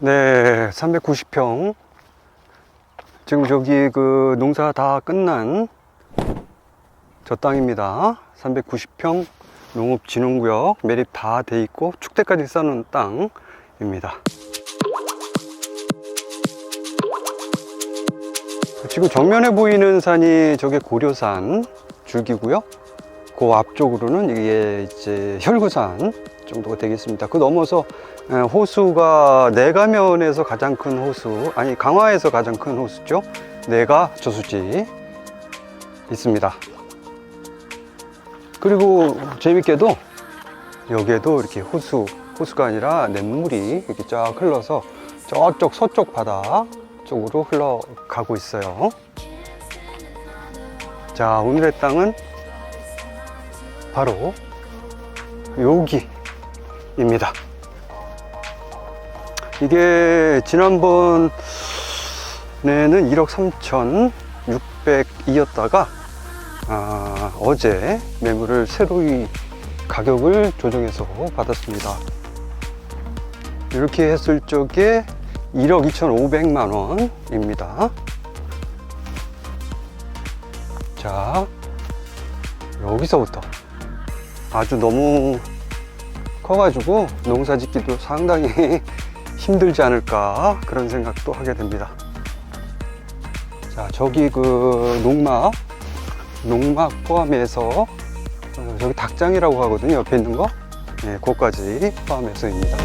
네, 390평. 지금 저기 그 농사 다 끝난 저 땅입니다. 390평 농업진흥구역 매립 다 돼 있고 축대까지 쌓는 땅입니다. 지금 정면에 보이는 산이 저게 고려산 줄기고요. 그 앞쪽으로는 이게 이제 혈구산 정도가 되겠습니다. 그 넘어서 에, 호수가 내가면에서 가장 큰 호수, 아니 강화에서 가장 큰 호수죠. 내가 저수지 있습니다. 그리고 재밌게도 여기에도 이렇게 호수, 호수가 아니라 냇물이 이렇게 쫙 흘러서 저쪽 서쪽 바다 쪽으로 흘러가고 있어요. 자, 오늘의 땅은 바로 여기입니다. 이게 지난번에는 1억 3,600이었다가 아, 어제 매물을 새로이 가격을 조정해서 받았습니다. 이렇게 했을 적에 1억 2,500만 원입니다. 자, 여기서부터 아주 너무 커가지고 농사 짓기도 상당히 힘들지 않을까 그런 생각도 하게 됩니다. 자, 저기 그 농막, 농막 포함해서 어, 저기 닭장이라고 하거든요. 옆에 있는 거. 네, 그거까지 포함해서입니다.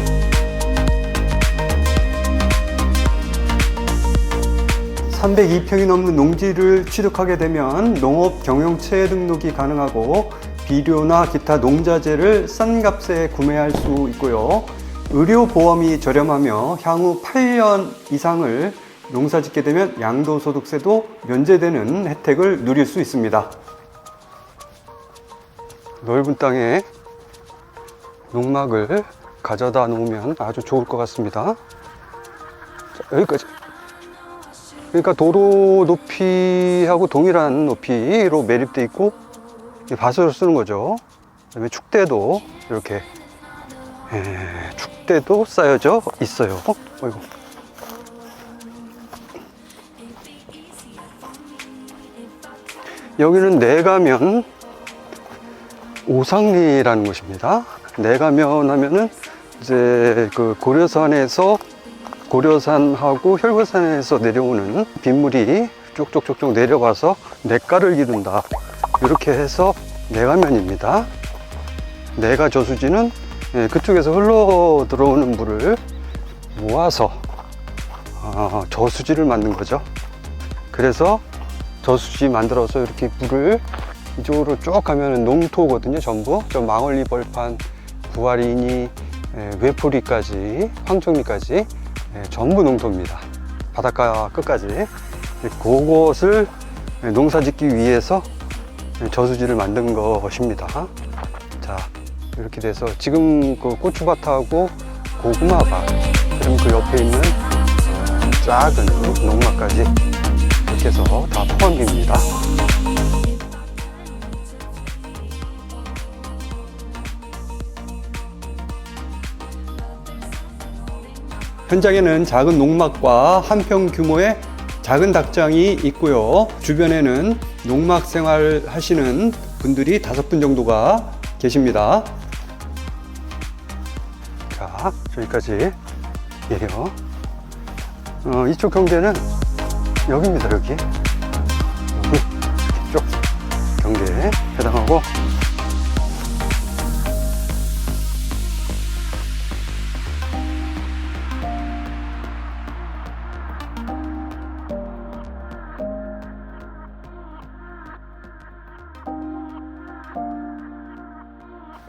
(302평이) 넘는 농지를 취득하게 되면 농업 경영체 등록이 가능하고 비료나 기타 농자재를 싼 값에 구매할 수 있고요. 의료 보험이 저렴하며 향후 8년 이상을 농사 짓게 되면 양도소득세도 면제되는 혜택을 누릴 수 있습니다. 넓은 땅에 농막을 가져다 놓으면 아주 좋을 것 같습니다. 자, 여기까지. 그러니까 도로 높이하고 동일한 높이로 매립돼 있고 이 밭으로 쓰는 거죠. 그다음에 축대도 이렇게 에, 축대도 쌓여져 있어요. 어? 어이구. 여기는 내가면 오상리라는 곳입니다. 내가면 하면은 이제 그 고려산에서 고려산하고 혈거산에서 내려오는 빗물이 쭉쭉쭉쭉 내려가서 냇가를 이룬다. 이렇게 해서 내가면입니다. 내가 저수지는 예, 그쪽에서 흘러 들어오는 물을 모아서 어, 저수지를 만든 거죠. 그래서 저수지 만들어서 이렇게 물을 이쪽으로 쭉 가면은 농토거든요. 전부 저 망월리 벌판, 구아리니, 예, 외포리까지, 황청리까지 예, 전부 농토입니다. 바닷가 끝까지 예, 그것을 예, 농사 짓기 위해서 예, 저수지를 만든 것입니다. 자, 이렇게 돼서 지금 그 고추밭하고 고구마밭, 그리고 그 옆에 있는 어, 작은 농막까지 이렇게 해서 다 포함됩니다. 현장에는 작은 농막과 한평 규모의 작은 닭장이 있고요. 주변에는 농막 생활 하시는 분들이 다섯 분 정도가 계십니다. 자, 저기까지 내려. 어, 이쪽 경계는 여기입니다, 여기.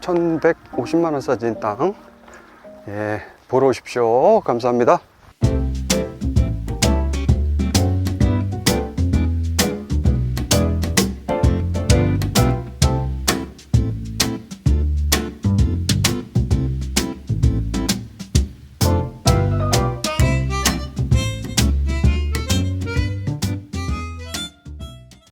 1150만원 싸진 땅. 예, 보러 오십시오. 감사합니다.